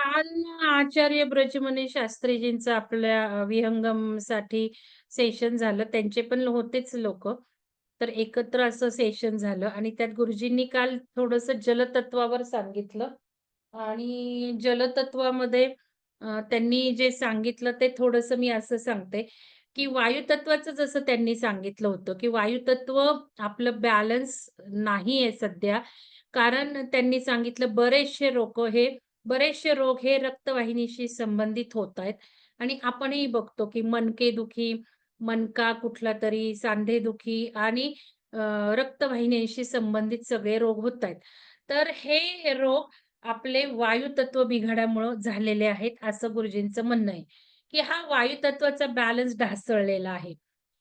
काल आचार्य ब्रजमनी शास्त्रीजींचं आपल्या विहंगम विहंगमसाठी सेशन झालं. त्यांचे पण होतेच लोक तर एकत्र असं सेशन झालं आणि त्यात गुरुजींनी काल थोडस जलतत्वावर सांगितलं आणि जलतत्वामध्ये त्यांनी जे सांगितलं ते थोडस मी असं सांगते, की वायुतत्वाचं जसं त्यांनी सांगितलं होतं, की वायुतत्व आपलं बॅलन्स नाहीये सध्या. कारण त्यांनी सांगितलं बरेचसे लोक हे बरेचसे रोग हे रक्तवाहिनीशी संबंधित होत आहेत आणि आपणही बघतो, की मनके दुखी मनका कुठला तरी सांधेदुखी आणि रक्तवाहिन्यांशी संबंधित सगळे रोग होत आहेत. तर हे रोग आपले वायुतत्व बिघडामुळं झालेले आहेत, असं गुरुजींचं म्हणणं आहे, की हा वायुतत्वाचा बॅलन्स ढासळलेला आहे.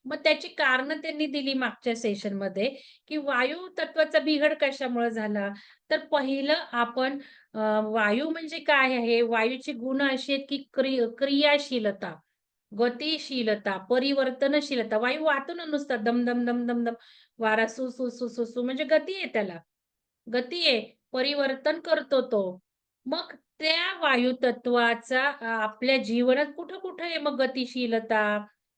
मग त्याची कारण त्यांनी दिली मागच्या सेशनमध्ये, की वायू तत्वाचा बिघड कशामुळे झाला? तर पहिलं आपण वायू म्हणजे काय आहे? वायूची गुण अशी आहेत, की क्रि क्रियाशीलता, गतिशीलता, परिवर्तनशीलता. वायू वाहतो ना नुसता दम, दम, दम, दम, दम. वारा सु, सु, सु, सु, सु म्हणजे गती आहे त्याला. गती आहे, परिवर्तन करतो तो. मग त्या वायू तत्वाचा आपल्या जीवनात कुठं-कुठं आहे मग गतिशीलता,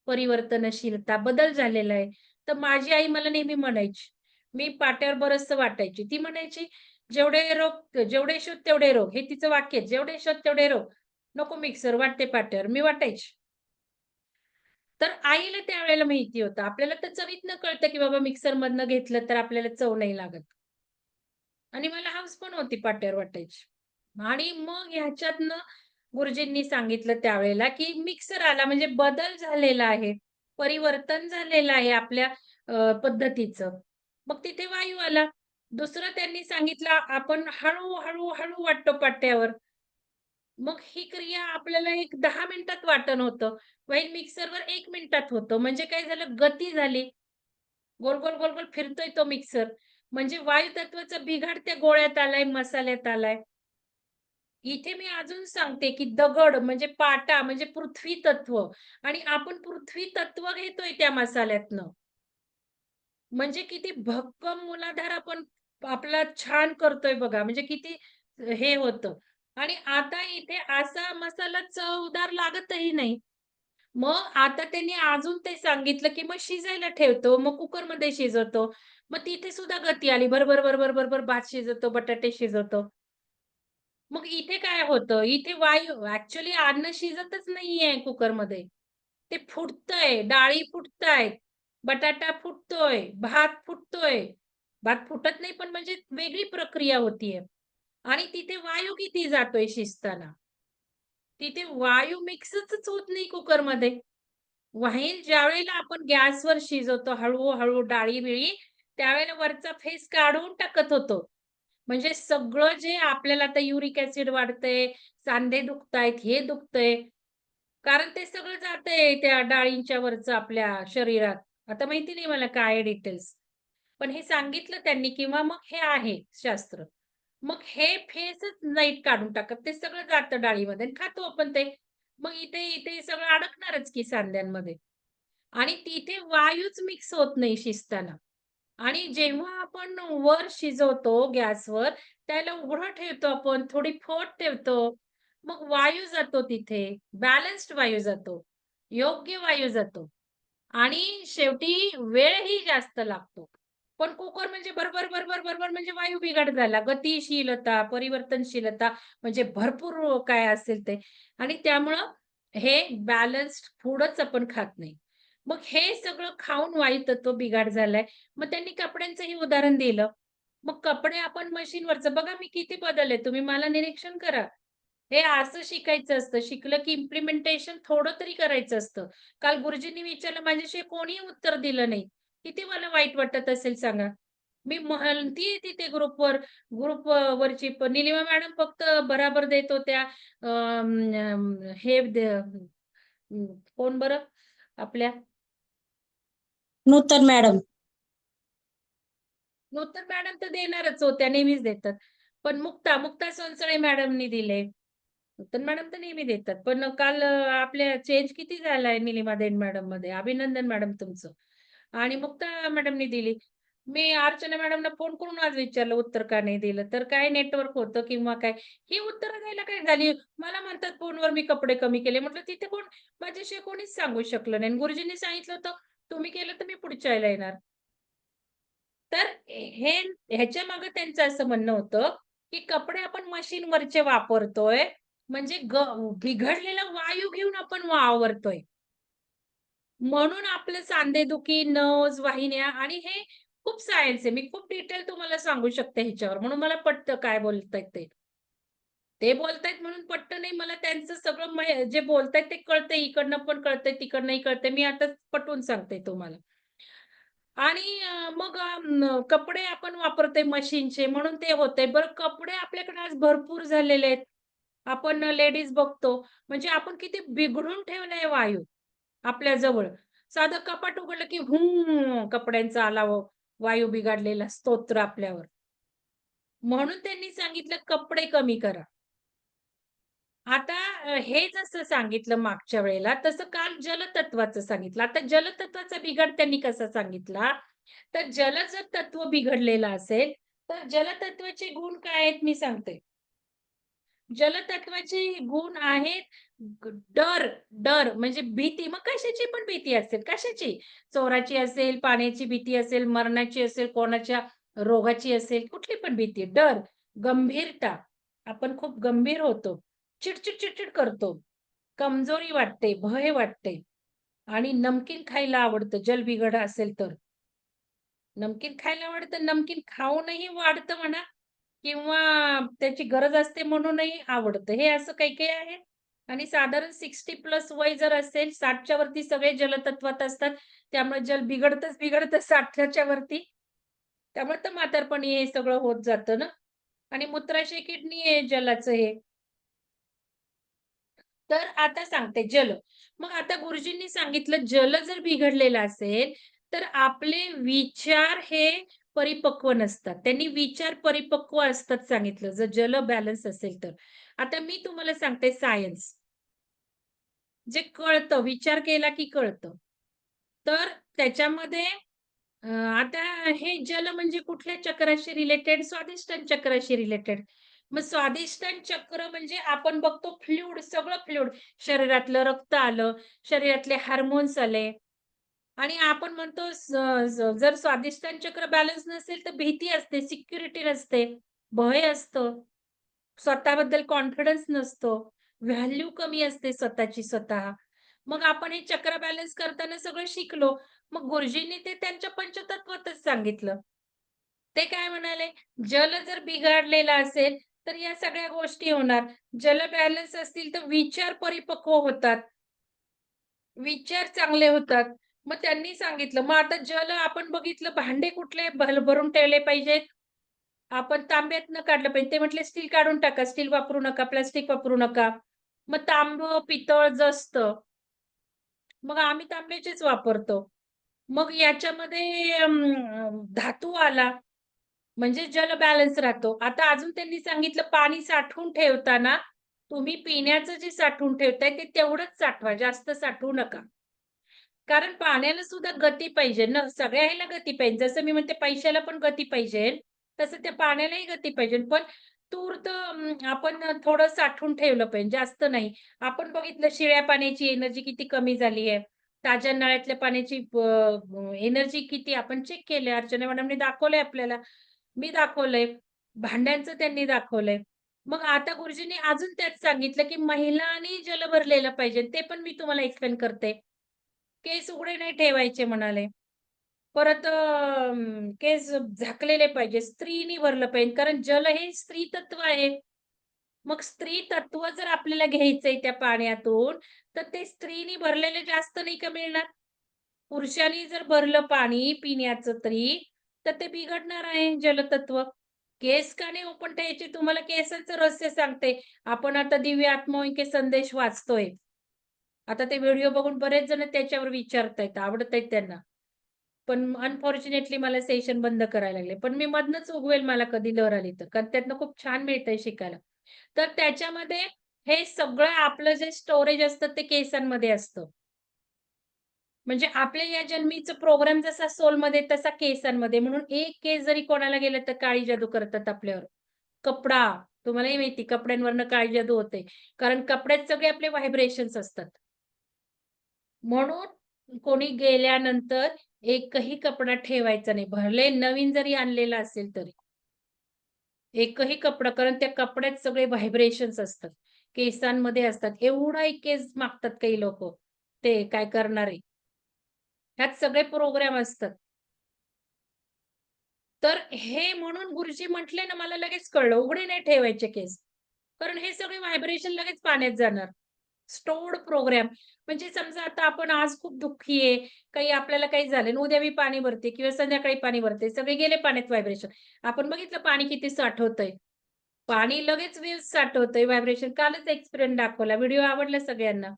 परिवर्तनशीलता, बदल झालेला आहे. तर माझी आई मला नेहमी म्हणायची, मी पाट्यावर बरचसं वाटायची. ती म्हणायची, "जेवढे रोग जेवढे शोध तेवढे रोग." हे तिचं वाक्य "जेवढे शोध तेवढे रोग. नको मिक्सर, वाटते पाट्यावर." मी वाटायची. तर आईला त्यावेळेला माहिती होतं. आपल्याला तर चवीतनं कळतं, की बाबा मिक्सर मधनं घेतलं तर आपल्याला चव नाही लागत. आणि मला हौस पण होती पाट्यावर वाटायची. आणि मग ह्याच्यातनं गुरुजींनी सांगितलं त्यावेळेला, की मिक्सर आला म्हणजे बदल झालेला आहे. परिवर्तन झालेलं आहे आपल्या पद्धतीचं. मग तिथे वायू आला. दुसरं त्यांनी सांगितलं आपण हळूहळू हळू, वाटतो पाट्यावर. मग ही क्रिया आपल्याला एक दहा मिनिटात वाटण होतं. व्हाईल मिक्सरवर एक मिनिटात होतं. म्हणजे काय झालं गती झाली. गोल, गोल, गोल, गोल फिरतोय तो मिक्सर. म्हणजे वायू तत्वाचा बिघाड त्या गोळ्यात आलाय, मसाल्यात आलाय. इथे मी अजून सांगते, की दगड म्हणजे पाटा म्हणजे पृथ्वी तत्व आणि आपण पृथ्वी तत्व घेतोय त्या मसाल्यातनं. म्हणजे किती भक्कम मुलाधार आपण आपला छान करतोय बघा. म्हणजे किती हे होतं आणि आता इथे असा मसाला चवदार लागतही नाही. मग आता त्यांनी अजून ते सांगितलं, की मग शिजायला ठेवतो. मग कुकरमध्ये शिजवतो. मग तिथे सुद्धा गती आली. भर-भर, भर-भर, भर भात शिजवतो, बटाटे शिजवतो. मग इथे काय होतं, इथे वायू ऍक्च्युली अन्न शिजतच नाहीये कुकरमध्ये. ते फुटतंय, डाळी फुटतायत, बटाटा फुटतोय, भात फुटतोय. भात फुटत नाही पण म्हणजे वेगळी प्रक्रिया होतीये आणि तिथे वायू किती जातोय शिजताना. तिथे वायू मिक्सच होत नाही कुकरमध्ये. व्हाईल ज्यावेळेला आपण गॅसवर शिजवतो हळूहळू डाळी-बिळी, त्यावेळेला वरचा फेस काढून टाकत होतो. म्हणजे सगळं जे आपल्याला आता युरिक ऍसिड वाढतंय, सांधे दुखतायत, हे दुखतंय. कारण ते सगळं जातंय त्या डाळींच्या वरचं आपल्या शरीरात. आता माहिती नाही मला काय डिटेल्स. पण हे सांगितलं त्यांनी किंवा मग हे आहे शास्त्र. मग हे फेसच नाईट काढून टाकत. ते सगळं जातं डाळीमध्ये खातो आपण ते. मग इथे इथे सगळं अडकणारच की सांध्यांमध्ये आणि तिथे वायूच मिक्स होत नाही शिजताना. आणि जेव्हा आपण वर शिजवतो गॅसवर, त्याला उघडं ठेवतो आपण, थोडी फोट ठेवतो. मग वायू जातो तिथे, बॅलन्स्ड वायू जातो, योग्य वायू जातो आणि शेवटी वेळही जास्त लागतो. पण कुकर म्हणजे भरभर, भरभर, भरभर म्हणजे वायू बिघाड झाला. गतिशीलता, परिवर्तनशीलता म्हणजे भरपूर काय असेल ते आणि त्यामुळं हे बॅलन्स्ड फूडच आपण खात नाही. मग हे सगळं खाऊन वायूतत्व बिघाड झालाय. मग त्यांनी कपड्यांचंही उदाहरण दिलं. मग कपडे आपण मशीनवरचं बघा मी किती बदलले तुम्ही मला निरीक्षण करा. हे असं शिकायचं असतं. शिकलं की इम्प्लिमेंटेशन थोडं तरी करायचं असतं. काल गुरुजींनी विचारलं माझ्याशी कोणीही उत्तर दिलं नाही. किती मला वाईट वाटत असेल सांगा. मी म्हणतीये तिथे ग्रुपवर ग्रुप वरची निलिमा मॅडम फक्त बराबर देत होत्या. हे कोण बरं आपल्या नूतन मॅडम नूतन मॅडम तर देणारच होत्या, नेहमीच देतात. पण मुक्ता, मुक्ता सोनसळे मॅडमनी दिले. नूतन मॅडम तर नेहमी देतात. पण काल आपल्या चेंज किती झालाय निलिमा देन मॅडममध्ये. अभिनंदन मॅडम तुमचं. आणि मुक्ता मॅडमनी दिली. मी अर्चना मॅडमना फोन करून आज विचारलं उत्तर का नाही दिलं. तर काय नेटवर्क होतं किंवा काय. ही उत्तरं द्यायला काय झाली. मला म्हणतात फोनवर मी कपडे कमी केले. म्हटलं तिथे कोण माझ्याशी कोणीच सांगू शकलं नाही. गुरुजींनी सांगितलं होतं, तुम्ही केलं तर मी पुढच्या यायला येणार. तर हे ह्याच्या मागे त्यांचं असं म्हणणं होतं, की कपडे आपण मशीनवरचे वापरतोय, म्हणजे ग बिघडलेला वायू घेऊन आपण वावरतोय. म्हणून आपलं सांधेदुखी, नस वाहिन्या आणि हे खूप सायन्स आहे. मी खूप डिटेल तुम्हाला सांगू शकते ह्याच्यावर. म्हणून मला पटतं काय बोलतायत ते. ते बोलतायत म्हणून पटतं नाही. मला त्यांचं सगळं जे बोलतायत ते कळतंय. इकडनं पण कळतंय, तिकडनंही कळतंय. मी आता पटवून सांगते तुम्हाला. आणि मग कपडे आपण वापरतोय मशीनचे म्हणून ते होतंय. बरं कपडे आपल्याकडे आज भरपूर झालेले आहेत. आपण लेडीज बघतो म्हणजे आपण किती बिघडून ठेवलाय वायू आपल्या जवळ. साधं कपाट उघडलं की हुं कपड्यांचा आला वायू बिघडलेला स्तोत्र आपल्यावर. म्हणून त्यांनी सांगितलं कपडे कमी करा. आता हे जसं सांगितलं मागच्या वेळेला, तसं काल जलतत्वाचं सांगितलं. आता जलतत्वाचा बिघड त्यांनी कसा सांगितला, तर जल जर तत्व बिघडलेलं असेल, तर जलतत्वाचे गुण काय आहेत मी सांगते. जलतत्वाचे गुण आहेत डर, डर म्हणजे भीती. मग कशाची पण भीती असेल, कशाची? चोराची असेल, पाण्याची भीती असेल, मरणाची असेल, कोणाच्या रोगाची असेल, कुठली पण भीती. डर, गंभीरता, आपण खूप गंभीर होतो. चिडचिड चिडचिड करतो. कमजोरी वाटते, भय वाटते आणि नमकीन खायला आवडतं, जल बिघड असेल तर. नमकीन खायला आवडतं, नमकीन खाऊनही वाढतं म्हणा किंवा त्याची गरज असते म्हणूनही आवडतं. हे असं काही-काही आहे आणि साधारण 60 प्लस वय जर असेल, 60च्या वरती सगळे जलतत्वात असतात. त्यामुळे जल बिघडतच बिघडतं 60च्या वरती. त्यामुळे तर म्हातारपणी हे सगळं होत जातं ना आणि मूत्राशय किडनी आहे जलाचं हे. तर आता सांगते जल. मग आता गुरुजींनी सांगितलं जल जर बिघडलेलं असेल, तर आपले विचार हे परिपक्व नसतात. त्यांनी विचार परिपक्व असतात सांगितलं, जर जल बॅलन्स असेल तर. आता मी तुम्हाला सांगते सायन्स. जे कळतं, विचार केला की कळतं. तर त्याच्यामध्ये आता हे जल म्हणजे कुठल्या चक्राशी रिलेटेड? स्वादिष्टन चक्राशी रिलेटेड. मग स्वादिष्टन चक्र म्हणजे आपण बघतो फ्लुइड, सगळं फ्लुइड. शरीरातलं रक्त आलं, शरीरातले हार्मोन्स आले आणि आपण म्हणतो जर स्वाधिष्ठान चक्र बॅलन्स नसेल, तर भीती असते, सिक्युरिटी नसते, भय असतं, स्वतःबद्दल कॉन्फिडन्स नसतो, व्हॅल्यू कमी असते स्वतःची स्वतः. मग आपण हे चक्र बॅलन्स करताना सगळं शिकलो. मग गुरुजींनी ते त्यांच्या पंचतत्वातच सांगितलं. ते काय म्हणाले, जल जर बिघाडलेला असेल, तर या सगळ्या गोष्टी होणार. जल बॅलन्स असतील, तर विचार परिपक्व होतात. विचार चांगले होतात. मग त्यांनी सांगितलं, मग आता जल आपण बघितलं भांडे कुठले भल भरून ठेवले पाहिजेत. आपण तांब्यातनं काढलं पाहिजे. ते म्हटले स्टील काढून टाका. स्टील वापरू नका, प्लास्टिक वापरू नका. मग तांब पितळ जस्त. मग आम्ही तांब्याचेच वापरतो. मग याच्यामध्ये धातू आला, म्हणजे जल बॅलन्स राहतो. आता अजून त्यांनी सांगितलं पाणी साठवून ठेवताना तुम्ही पिण्याचं जे साठवून ठेवताय ते तेवढंच साठवा, जास्त साठवू नका. कारण पाण्याला सुद्धा गती पाहिजे ना, सगळ्या ह्याला गती पाहिजे. जसं मी म्हणते पैशाला पण गती पाहिजे, तसं त्या पाण्यालाही गती पाहिजे. पण तूर्त आपण थोडं साठवून ठेवलं पाहिजे, जास्त नाही. आपण बघितलं शिळ्या पाण्याची एनर्जी किती कमी झाली आहे. ताज्या नळ्यातल्या पाण्याची एनर्जी किती आपण चेक केले. अर्चना मॅडमने दाखवलंय आपल्याला. मी दाखवलंय. भांड्यांचं त्यांनी दाखवलंय. मग आता गुरुजींनी अजून त्यात सांगितलं, की महिलांनी जल भरलेलं पाहिजे. ते पण मी तुम्हाला एक्सप्लेन करते. केस उघडे नाही ठेवायचे म्हणाले. परत केस झाकलेले पाहिजे. स्त्रीनी भरलं पाहिजे. कारण जल हे स्त्री तत्व आहे. मग स्त्री तत्व जर आपल्याला घ्यायचंय त्या पाण्यातून, तर ते स्त्रीनी भरलेले जास्त नाही का मिळणार? पुरुषांनी जर भरलं पाणी पिण्याचं तरी, तर ते बिघडणार आहे जलतत्व. केस का नाही ओपन ठेवायचे? तुम्हाला केसांचं रहस्य सांगते. आपण आता दिव्य आत्मविके संदेश वाचतोय. आता ते व्हिडिओ बघून बरेच जण त्याच्यावर विचारतायत, आवडतायत त्यांना. पण अनफॉर्च्युनेटली मला सेशन बंद करायला लागले. पण मी मधनच उगवेल मला कधी लहर आली तर. कारण त्यातनं खूप छान मिळतंय शिकायला. तर त्याच्यामध्ये हे सगळं आपलं जे स्टोरेज असतं ते केसांमध्ये असतं. म्हणजे आपल्या या जन्मीचा प्रोग्राम जसा सोलमध्ये तसा केसांमध्ये. म्हणून एक केस जरी कोणाला गेलं तर काळी जादू करतात आपल्यावर. कपडा, तुम्हालाही माहिती कपड्यांवरनं काळी जादू होते. कारण कपड्यात सगळे आपले व्हायब्रेशन्स असतात. म्हणून कोणी गेल्यानंतर एकही कपडा ठेवायचा नाही. भले नवीन जरी आणलेला असेल तरी. एकही कपडा कारण त्या कपड्यात सगळे व्हायब्रेशन्स असतात. केसांमध्ये असतात. एवढा एक केस मागतात काही लोक ते काय करणारे. ह्यात सगळे प्रोग्राम असतात. तर हे म्हणून गुरुजी म्हटले ना, मला लगेच कळलं. उघडे नाही ठेवायचे केस. कारण हे सगळे व्हायब्रेशन लगेच पाण्यात जाणार. Stored program. म्हणजे समजा आता आपण आज खूप दुःखी आहे, काही आपल्याला काही झालं उद्या मी पाणी भरते किंवा संध्याकाळी पाणी भरते. सगळे गेले पाण्यात व्हायब्रेशन. आपण बघितलं पाणी किती साठवतंय. पाणी लगेच वेव्हज साठवतंय व्हायब्रेशन. कालच एक्सपिरियन्स दाखवला. व्हिडिओ आवडला सगळ्यांना.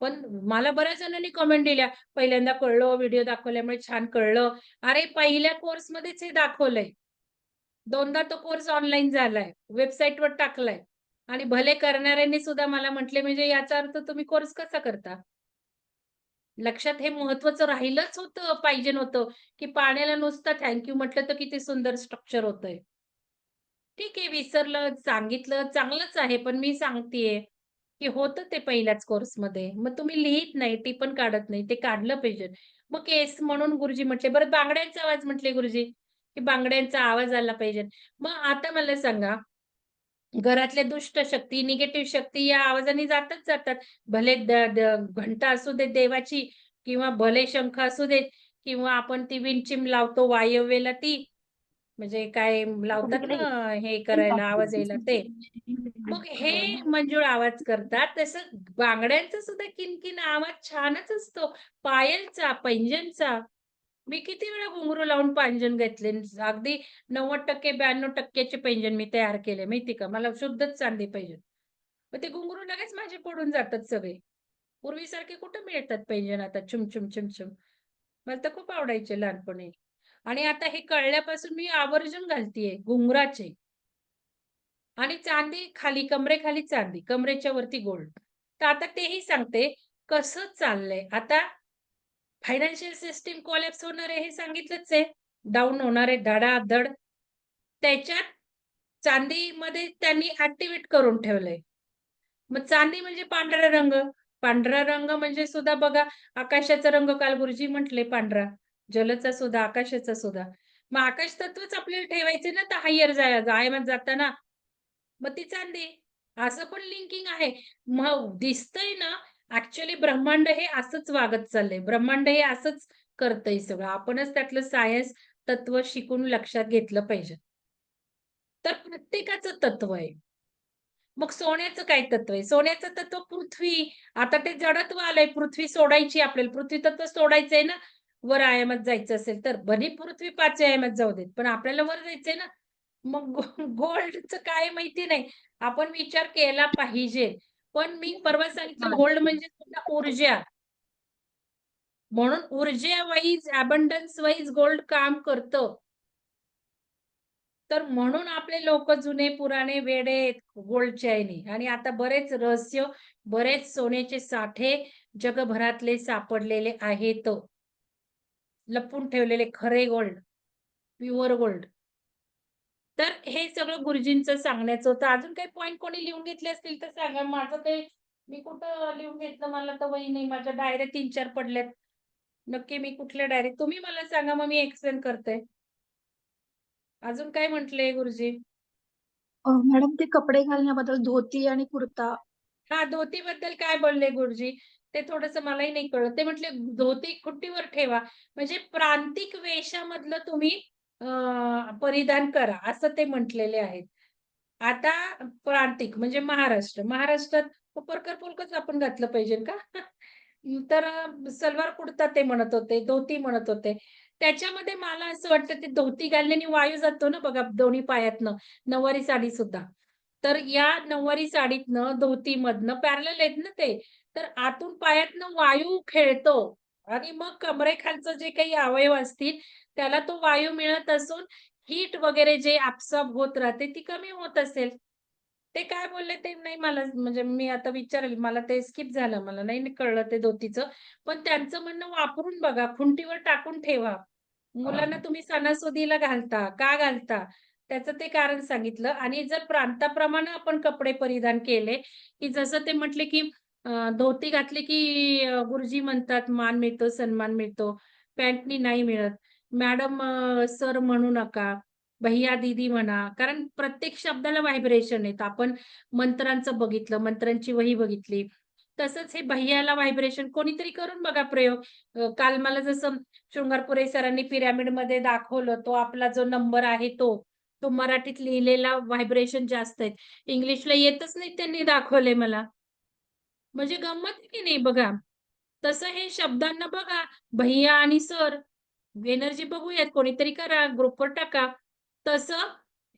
पण मला बऱ्याच जणांनी कमेंट दिल्या, "पहिल्यांदा कळलं, हो, व्हिडिओ दाखवल्यामुळे छान कळलं." अरे पहिल्या कोर्समध्येच हे दाखवलंय. दोनदा तो कोर्स ऑनलाईन झालाय. वेबसाईटवर टाकलाय आणि भले करणाऱ्यांनी सुद्धा मला म्हटले, "म्हणजे याचा अर्थ तुम्ही कोर्स कसा करता?" लक्षात हे महत्वाचं राहिलंच होतं, पाहिजे नव्हतं की पाण्याला नुसतं थँक्यू म्हटलं तर किती सुंदर स्ट्रक्चर होतंय. ठीक आहे, विसरलं, सांगितलं चांगलंच आहे, पण मी सांगतेय, की होतं ते पहिल्याच कोर्समध्ये. मग तुम्ही लिहित नाही, टिपण काढत नाही, ते काढलं पाहिजे. मग केस म्हणून गुरुजी म्हटले. बरं बांगड्यांचा आवाज म्हटले गुरुजी, की बांगड्यांचा आवाज आला पाहिजे. मग आता मला सांगा, घरातल्या दुष्ट शक्ती, निगेटिव्ह शक्ती या आवाजाने जातच जातात. भले द द घंटा असू दे देवाची किंवा भले शंख असू देत किंवा आपण ती विणचिम लावतो वायव्येला ती, म्हणजे काय लावतात ना हे करायला आवाज यायला ते. मग हे मंजूळ आवाज करतात, तसं बांगड्यांचा सुद्धा किनकिन आवाज छानच असतो. पायलचा, पैंजणचा. मी किती वेळा घुंगरू लावून पैंजण घेतले. अगदी 90% 92% चे पैंजण मी तयार केले माहिती का. मला शुद्धच चांदी पाहिजे. मग ते घुंगरू लगेच माझे पडून जातात सगळे. पूर्वीसारखे कुठे मिळतात पैंजण आता छुम, छुम, छुम, छुम. मला तर खूप आवडायचे लहानपणी. आणि आता हे कळल्यापासून मी आवर्जून घालतीये घुंगराचे. आणि चांदी खाली, कमरेखाली चांदी, कमरेच्या वरती गोल्ड. तर आता तेही सांगते कसं चाललंय. आता फायनान्शियल सिस्टीम कोलॅप्स होणार आहे हे सांगितलंच आहे. डाऊन होणार आहे धडाधड. त्याच्यात चांदीमध्ये त्यांनी ॲक्टिव्हेट करून ठेवलंय. मग चांदी म्हणजे पांढरा रंग. पांढरा रंग म्हणजे सुद्धा बघा आकाशाचा रंग काल गुरुजी म्हटले पांढरा. जलचा सुद्धा, आकाशाचा सुद्धा. मग आकाश तत्वच आपल्याला ठेवायचे ना तर हायर जायमात जाताना. मग ती चांदी. असं पण लिंकिंग आहे. मग दिसतंय ना, ऍक्च्युली ब्रह्मांड हे असंच वागत चाललंय. ब्रह्मांड हे असंच करतंय सगळं. आपणच त्यातलं सायन्स तत्व शिकून लक्षात घेतलं पाहिजे. तर प्रत्येकाचं तत्व आहे. मग सोन्याचं काय तत्व आहे? सोन्याचं तत्व पृथ्वी. आता ते जडत्व आलंय. पृथ्वी सोडायची आपल्याला. पृथ्वी तत्व सोडायचंय ना, वर आयामात जायचं असेल तर. भले पृथ्वी पाच आयामात जाऊ देत, पण आपल्याला वर जायचंय ना. मग गो गोल्डचं काय माहिती नाही. आपण विचार केला पाहिजे. पण मी परवा सांगितलं गोल्ड म्हणजे सुद्धा ऊर्जा. म्हणून ऊर्जा वाईज, अबंडन्स वाईज गोल्ड काम करतं. तर म्हणून आपले लोकं जुने पुराणे वेडे आहेत गोल्डच्या ह्यानी आणि आता बरेच रहस्य, बरेच सोन्याचे साठे जगभरातले सापडलेले आहेत. लपवून ठेवलेले खरे गोल्ड, प्युअर गोल्ड. तर हे सगळं गुरुजींचं सांगण्याचं होतं. अजून काही पॉइंट कोणी लिहून घेतले असतील तर सांगा. माझं काही मी कुठं लिहून घेतलं मला तर वही नाही. माझ्या डायऱ्या 3-4 पडल्यात. नक्की मी कुठल्या डायरी तुम्ही मला सांगा मग मी एक्सप्लेन करते. अजून काय म्हटले गुरुजी? मॅडम ते कपडे घालण्याबद्दल धोती आणि कुर्ता हां, धोतीबद्दल काय बोलले गुरुजी? ते थोडंसं मलाही नाही कळलं. ते म्हटले धोती खुट्टीवर ठेवा. म्हणजे प्रांतिक वेशामधलं तुम्ही परिधान करा, असं ते म्हटलेले आहेत. आता प्रांतिक म्हणजे महाराष्ट्र. महाराष्ट्रात परकर पोलकच आपण घातलं पाहिजे का? तर सलवार कुर्ता ते म्हणत होते, धोती म्हणत होते. त्याच्यामध्ये मला असं वाटतं ते धोती घालण्याने वायू जातो ना बघा दोन्ही पायातनं, नऊवारी साडी सुद्धा. तर या नऊवारी साडीतनं, धोतीमधनं पॅरलल आहेत ना ते. तर आतून पायातनं वायू खेळतो आणि मग कमरेखालचं जे काही अवयव असतील, त्याला तो वायू मिळत असून हीट वगैरे जे ॲब्सॉर्ब होत राहते, ती कमी होत असेल. ते काय बोलले ते नाही मला म्हणजे मी आता विचारेल. मला ते स्किप झालं. मला नाही कळलं ते धोतीचं. पण त्यांचं म्हणणं वापरून बघा, खुंटीवर टाकून ठेवा. मुलांना तुम्ही सणासुदीला घालता, का घालता? त्याचं ते कारण सांगितलं आणि जर प्रांताप्रमाणे आपण कपडे परिधान केले, की जसं ते म्हटले, की धोती घातली, की गुरुजी म्हणतात मान मिळतो, सन्मान मिळतो. पॅन्टनी नाही मिळत. मॅडम सर म्हणू नका. भैया दीदी म्हणा. कारण प्रत्येक शब्दाला व्हायब्रेशन आहेत. आपण मंत्रांचं बघितलं, मंत्रांची वही बघितली. तसंच हे भैयाला व्हायब्रेशन कोणीतरी करून बघा प्रयोग. काल मला जसं शृंगारपुरे सरांनी पिरॅमिडमध्ये दाखवलं, तो आपला जो नंबर आहे तो. तो मराठीत लिहिलेला व्हायब्रेशन जास्त आहेत. इंग्लिशला येतच नाही त्यांनी दाखवले मला. म्हणजे गंमत आहे की नाही बघा. तसं हे शब्दांना बघा, भैय्या आणि सर. एनर्जी बघूयात कोणीतरी करा, ग्रुपवर टाका. तसं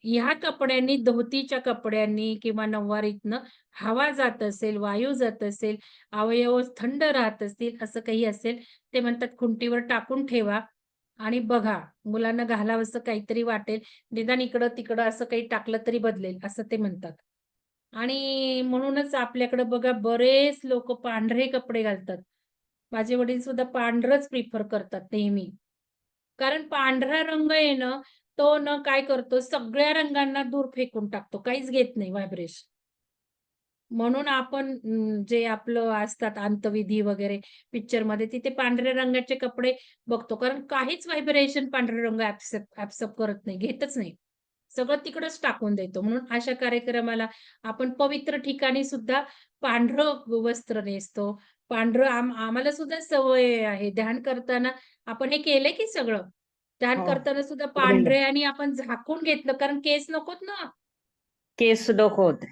ह्या कपड्यांनी, धोतीच्या कपड्यांनी किंवा नऊवारीतनं हवा जात असेल, वायू जात असेल, अवयव थंड राहत असतील, असं काही असेल, ते म्हणतात खुंटीवर टाकून ठेवा आणि बघा. मुलांना घालावं असं काहीतरी वाटेल. निदान इकडं-तिकडं असं काही टाकलं तरी बदलेल, असं ते म्हणतात. आणि म्हणूनच आपल्याकडे बघा बरेच लोक पांढरे कपडे घालतात. माझे वडील सुद्धा पांढरच प्रिफर करतात नेहमी. कारण पांढरा रंग येणं ना, तो न काय करतो सगळ्या रंगांना दूर फेकून टाकतो. काहीच घेत नाही व्हायब्रेशन. म्हणून आपण जे आपलं असतात अंतविधी वगैरे पिक्चरमध्ये तिथे पांढऱ्या रंगाचे कपडे बघतो. कारण काहीच व्हायब्रेशन पांढरा रंग ॲक्सेप्ट करत नाही, घेतच नाही. सगळं तिकडच टाकून देतो. म्हणून अशा कार्यक्रमाला आपण पवित्र ठिकाणी सुद्धा पांढरं वस्त्र नेसतो. पांढरं आम आम्हाला सुद्धा सवय आहे. ध्यान करताना आपण हे केलंय की सगळं. ध्यान हो. करताना सुद्धा. पांढरे आणि आपण झाकून घेतलं कारण केस नकोत ना. केस डोकं होते.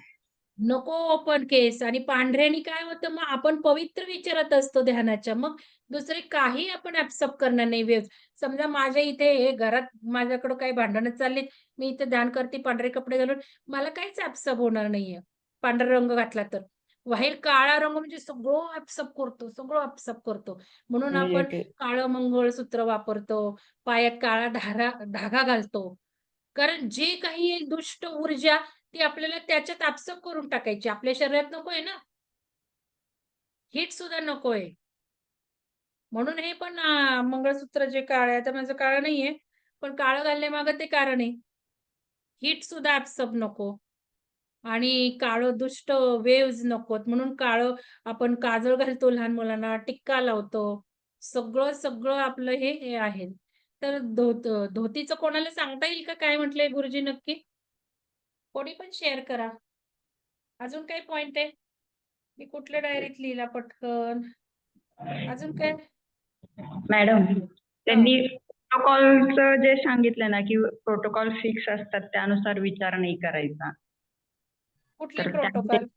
नको ओपन केस आणि पांढऱ्याने काय होतं मग आपण पवित्र विचारत असतो ध्यानाच्या. मग दुसरे काही आपण ॲब्सॉर्ब करणार नाही वेव्हज. समजा माझ्या इथे हे घरात माझ्याकडं काही भांडणं चाललीत, मी इथे ध्यान करते पांढरे कपडे घालून, मला काहीच ॲब्सॉर्ब होणार नाहीये. पांढरा रंग घातला तर. बाहेर काळा रंग म्हणजे सगळं ॲब्सॉर्ब करतो, सगळं ॲब्सॉर्ब करतो. म्हणून आपण. काळं मंगळसूत्र वापरतो, पायात काळा धारा धागा घालतो. कारण जे काही दुष्ट ऊर्जा ती आपल्याला त्याच्यात ॲब्सॉर्ब करून टाकायची. आपल्या शरीरात नकोय ना. हीट सुद्धा नकोय. म्हणून हे पण मंगळसूत्र जे काळं आहे, आता माझं काळं नाहीये, पण काळं घालण्यामागे ते कारण आहे. हीट सुद्धा ॲब्सॉर्ब नको आणि काळं दुष्ट वेव्हज नकोत. म्हणून काळं आपण काजळ घालतो लहान मुलांना, टिक्का लावतो. सगळं, सगळं आपलं हे हे आहे. तर धोत धोतीचं कोणाला सांगता येईल का काय म्हटलंय गुरुजी नक्की? कोणी पण शेअर करा. अजून काही पॉइंट आहे? मी कुठल्या डायरीत लिहिला पटकन? अजून काय? मॅडम. त्यांनी प्रोटोकॉलचं जे सांगितलं ना, की प्रोटोकॉल फिक्स असतात त्यानुसार विचार नाही करायचा. कुठले तर प्रोटोकॉल?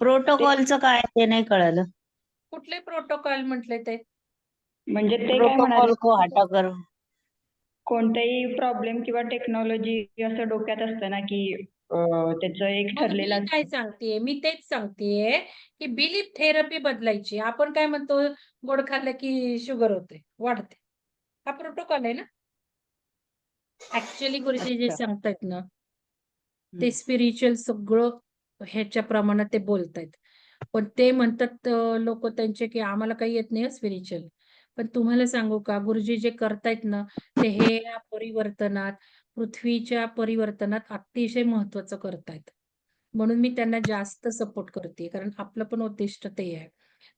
प्रोटोकॉलचं काय ते नाही कळालं. कुठले प्रोटोकॉल म्हटले ते? म्हणजे ते काय प्रोटोकॉल म्हणाले, को हटाकर कोणताही प्रॉब्लेम किंवा टेक्नॉलॉजी असं डोक्यात असतं ना, की अ, त्याचं एक मग ठरलेलं मी काय सांगतेय, मी तेच सांगतेय, की बिलीफ थेरपी बदलायची. आपण काय म्हणतो, गोड खाल्लं की शुगर होते, वाढते. हा प्रोटोकॉल आहे ना? ॲक्चुअली गुरुजी जे अच्छा. सांगतायत ना, ते स्पिरिच्युअल सगळं ह्याच्या प्रमाणात ते बोलतायत. पण ते म्हणतात लोक त्यांचे, की आम्हाला काही येत नाही स्पिरिच्युअल. पण तुम्हाला सांगू का, गुरुजी जे करतायत ना, ते हे या परिवर्तनात, पृथ्वीच्या परिवर्तनात अतिशय महत्त्वाचं करतायत. म्हणून मी त्यांना जास्त सपोर्ट करते. कारण आपलं पण उद्दिष्ट ते आहे.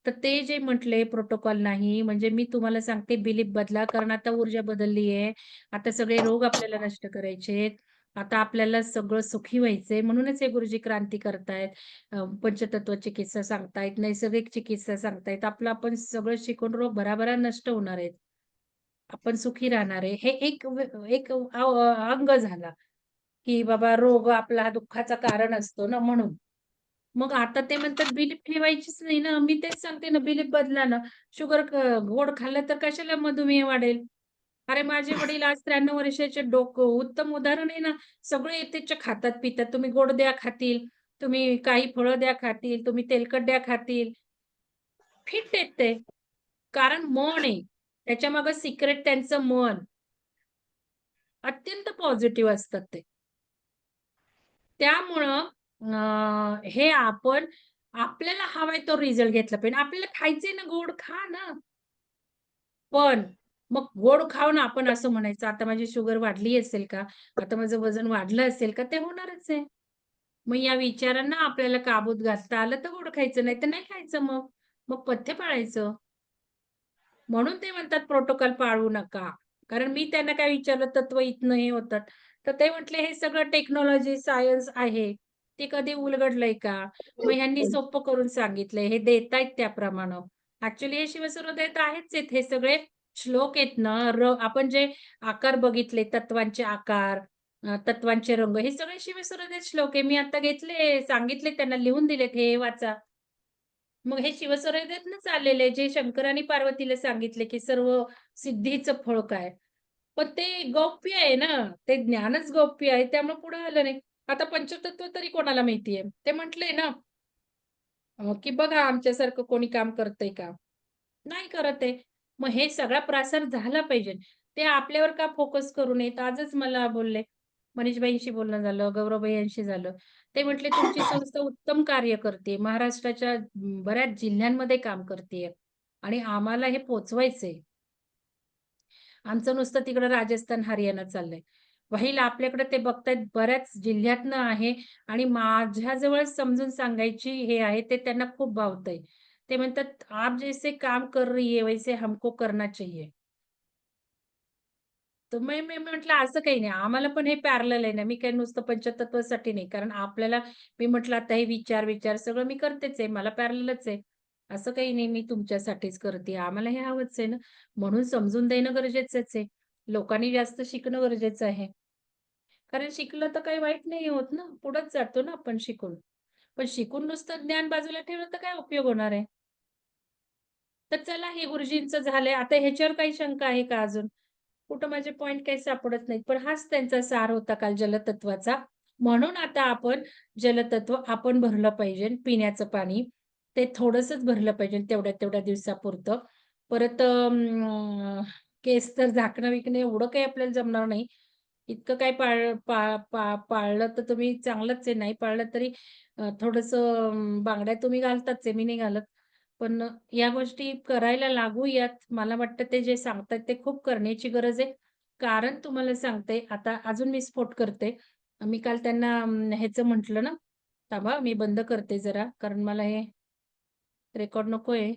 तर ते जे म्हटले प्रोटोकॉल नाही, म्हणजे मी तुम्हाला सांगते बिलीफ बदला. कारण आता ऊर्जा बदलली आहे. आता सगळे रोग आपल्याला नष्ट करायचे आहेत. आता आपल्याला सगळं सुखी व्हायचंय. म्हणूनच हे गुरुजी क्रांती करतायत. पंचतत्व चिकित्सा सांगतायत, नैसर्गिक चिकित्सा सांगतायत. आपलं आपण सगळं शिकून रोग भराभरा नष्ट होणार आहेत. आपण सुखी राहणार आहे. हे एक एक अंग झाला, की बाबा रोग आपला दुःखाचा कारण असतो ना म्हणून. मग आता ते म्हणतात बिलीफ ठेवायचीच नाही ना. मी तेच सांगते ना बिलीप बदला ना. शुगर गोड खाल्लं तर कशाला मधुमेह वाढेल? अरे माझे वडील आज 93 वर्षाचे डोकं उत्तम उदाहरण आहे ना. सगळे यथेच्छ खातात-पितात. तुम्ही गोड द्या खातील, तुम्ही काही फळं द्या खातील, तुम्ही तेलकट द्या खातील. फिट आहेत ते. कारण मन आहे. त्याच्यामागे सिक्रेट त्यांचं मन. अत्यंत पॉझिटिव्ह असतात ते. त्यामुळं हे आपण आपल्याला हवाय तो रिझल्ट घेतला पाहिजे. आपल्याला खायचंय ना गोड, खा ना. पण मग गोड खाऊन आपण असं म्हणायचं, आता माझी शुगर वाढली असेल का? आता माझं वजन वाढलं असेल का? ते होणारच आहे. मग या विचारांना आपल्याला काबूत घालता आलं तर गोड खायचं, नाहीतर नाही खायचं मग. मग पथ्य पाळायचं. म्हणून ते म्हणतात प्रोटोकॉल पाळू नका. कारण मी त्यांना काय विचारलं तत्व इथनं हे होतात. तर ते म्हटले, "हे सगळं टेक्नॉलॉजी, सायन्स आहे. ते कधी उलगडलंय का?" मग ह्यांनी सोप्पं करून सांगितलंय. हे देतायत त्याप्रमाणे. ॲक्चुअली हे शिवसुरोदयात आहेच आहेत हे सगळे श्लोक आहेत ना, र आपण जे आकार बघितले, तत्वांचे आकार, तत्वांचे रंग, हे सगळे शिवसुरोदयात श्लोक आहे. मी आता घेतले, सांगितले त्यांना लिहून दिलेत, हे वाचा. मग हे शिवसुरोदयातनंच आलेले जे शंकर आणि पार्वतीला सांगितले, की सर्व सिद्धीचं फळ काय? पण ते गौप्य आहे ना, ते ज्ञानच गौप्य आहे, त्यामुळे पुढे आलं नाही. आता पंचतत्व तरी कोणाला माहितीये ते म्हटलंय ना, की बघा आमच्यासारखं कोणी काम करतंय का? नाही करत आहे. मग हे सगळा प्रसार झाला पाहिजे. ते आपल्यावर का फोकस करू नयेत? आजच मला बोलले. मनीषबाईंशी बोलणं झालं, गौरवबाई यांशी झालं. ते म्हटले, "तुमची संस्था उत्तम कार्य करते. महाराष्ट्राच्या बऱ्याच जिल्ह्यांमध्ये काम करतीये आणि आम्हाला हे पोहोचवायचंय." आमचं नुसतं तिकडं राजस्थान, हरियाणा चाललंय. व्हाईल आपल्याकडे ते बघतायत बऱ्याच जिल्ह्यातनं आहे आणि माझ्याजवळ समजून सांगायची हे आहे, ते त्यांना खूप भावतंय. ते म्हणतात, "आप जैसे काम कर रही है, वैसे हमको करना चाहिए." तर मी मी म्हटलं, "असं काही नाही. आम्हाला पण हे पॅरलल आहे ना. मी काही नुसतं पंचतत्वासाठी नाही. कारण आपल्याला मी म्हटलं, आता हे विचार, विचार सगळं मी करतेच आहे. मला पॅरललच आहे. असं काही नाही मी तुमच्यासाठीच करते. आम्हाला हे हवंच आहे ना. म्हणून समजून देणं गरजेचंच आहे. लोकांनी जास्त शिकणं गरजेचं आहे. कारण शिकलं तर काही वाईट नाही होत ना. पुढेच जातो ना आपण शिकून. पण शिकून नुसतं ज्ञान बाजूला ठेवलं तर काय उपयोग होणार आहे? तर चला हे गुरुजींचं झालंय. आता ह्याच्यावर काही शंका आहे का अजून? कुठं माझे पॉइंट काही सापडत नाहीत. पण हाच त्यांचा सार होता काल जलतत्वाचा. म्हणून आता आपण जलतत्व आपण भरलं पाहिजे. पिण्याचं पाणी ते थोडंसंच भरलं पाहिजे तेवढ्या-तेवढ्या दिवसापुरतं. परत केस तर झाकणं विकणं एवढं काही आपल्याला जमणार नाही. इतकं काय पाळ पा पा पाळलं तर तुम्ही चांगलंच आहे. नाही पाळलं तरी थोडस बांगड्या तुम्ही घालताच आहे. मी नाही घालत. पण या गोष्टी करायला लागूयात. मला वाटतं ते जे सांगतायत ते खूप करण्याची गरज आहे. कारण तुम्हाला सांगते, आता अजून मी स्फोट करते. मी काल त्यांना ह्याचं म्हटलं ना, थांबा मी बंद करते जरा, कारण मला हे रेकॉर्ड नकोय.